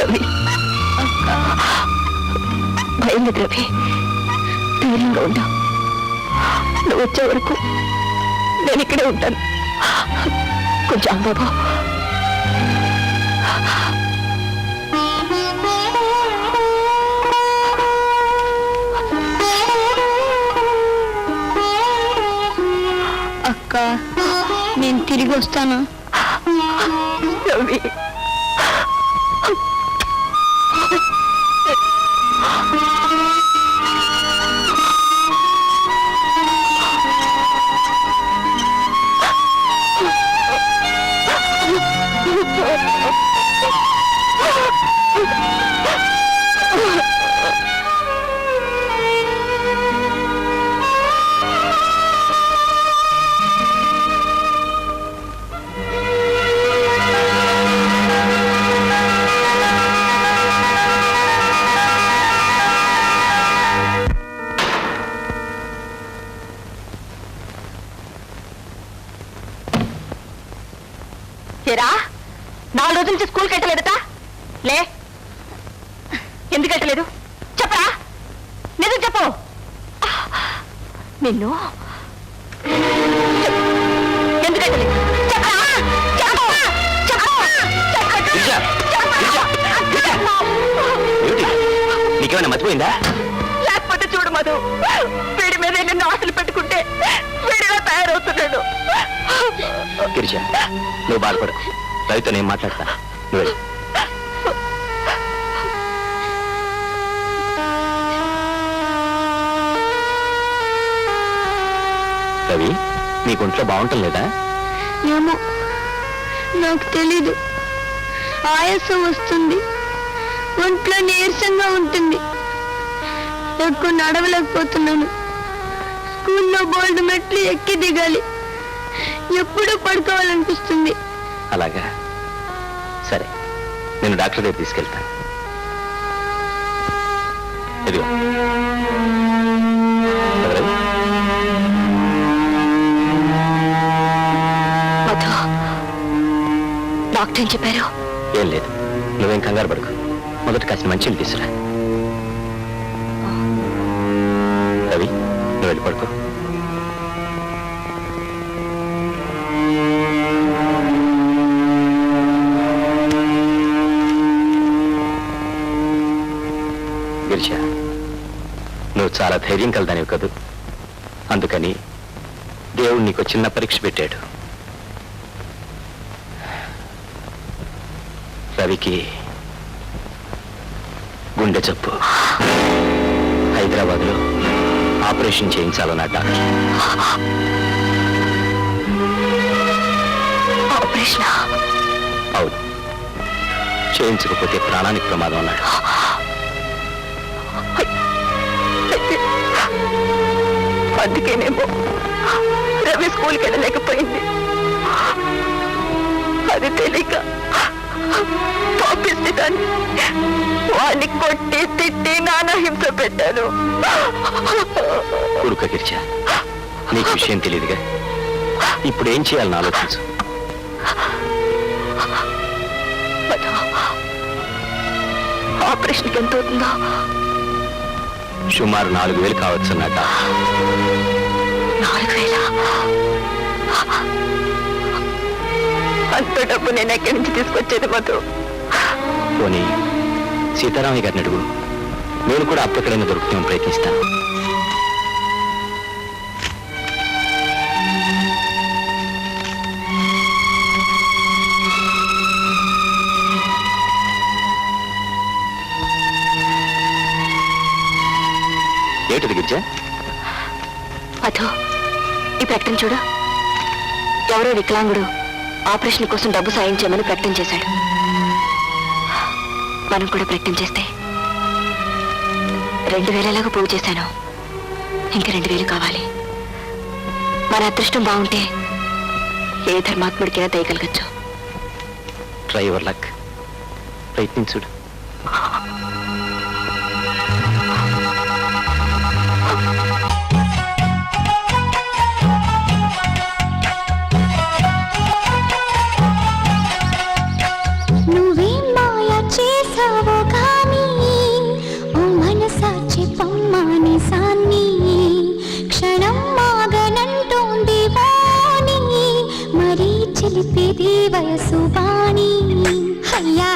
రవి. భయం లేదు రవి. ధైర్యంగా ఉండా. నువ్వు వచ్చే వరకు నేను ఇక్కడే ఉంటాను. కొంచెం బాబా. నేను తిరిగి వస్తాను. రవి. చేరా నాలుగు రోజుల నుంచి స్కూల్కి వెళ్ళలేదట లే. ఎందుకు వెళ్ళలేదు చెప్పరా. నిజం చెప్పు. నిన్ను. ఎందుకు వెళ్ళలేదు నీకేమైనా మర్చిపోయిందా లేకపోతే చూడు మధు వీడి మీద నిన్ను ఆశలు పెట్టుకుంటే వీడిలా తయారవుతున్నాడు. గిరిజ నువ్వు బాధపడు రవితో నేను మాట్లాడతా. నువ్వు రవి నీకు ఒంట్లో బాగుంటం లేదా? ఏమో నాకు తెలీదు. ఆయాసం వస్తుంది. ఒంట్లో నీరసంగా ఉంటుంది. ఎక్కువ నడవలేకపోతున్నాను. స్కూల్లో బోల్డ్ మెట్లు ఎక్కి దిగాలి. ఎప్పుడూ పడుకోవాలనిపిస్తుంది. అలాగా? సరే నేను డాక్టర్ దగ్గర తీసుకెళ్తాను. ఇదిగో. ఎవరు? మధు డాక్టర్ ఏం చెప్పారు? ఏం లేదు. నువ్వేం కంగారు పడుకు. మొదట కాసిన మంచిని తీసురా రవి నువ్వు వెళ్ళి పడుకో. ధైర్యం కలదానివి కదూ. అందుకని దేవుడు నీకు చిన్న పరీక్ష పెట్టాడు. రవికి గుండె జబ్బు. హైదరాబాద్లో ఆపరేషన్ చేయించాలన్న డాక్టర్. అవును. చేయించకపోతే ప్రాణానికి ప్రమాదం అన్నాడు. అందుకేనేమో రవి స్కూల్కి వెళ్ళలేకపోయింది. అది తెలియక పంపిస్తే దాన్ని వాడిని కొట్టి తిట్టి నానా హింస పెట్టాను. కొడుక గిరిజ నీకు విషయం తెలియదుగా? ఇప్పుడు ఏం చేయాలని ఆలోచించు. ఆపరేషన్కి ఎంత అవుతుందో సుమారు నాలుగు వేలు కావచ్చు అన్నట నాలుగు వేల అంత డబ్బు నేను ఎక్కడి నుంచి తీసుకొచ్చేది మధు? పోనీ సీతారామయ్య గారిని అడుగు. నేను కూడా అప్పటికైనా దొరుకుతామని ప్రయత్నిస్తాను. ఏమిటిది గిరిజ? మధు ఈ ప్రకటన చూడు. ఎవరో వికలాంగుడు ఆపరేషన్ కోసం డబ్బు సాయం చేయమని ప్రకటన చేశాడు. మనం కూడా ప్రకటన చేస్తే రెండు వేలలాగా పోగు చేశాను. ఇంక రెండు వేలు కావాలి. మన అదృష్టం బాగుంటే ఏ ధర్మాత్ముడికైనా దయగలగచ్చు. డ్రైవర్ లక్ ప్రయత్నించుడు చిలిపేది వయసు బాణి. అయ్యా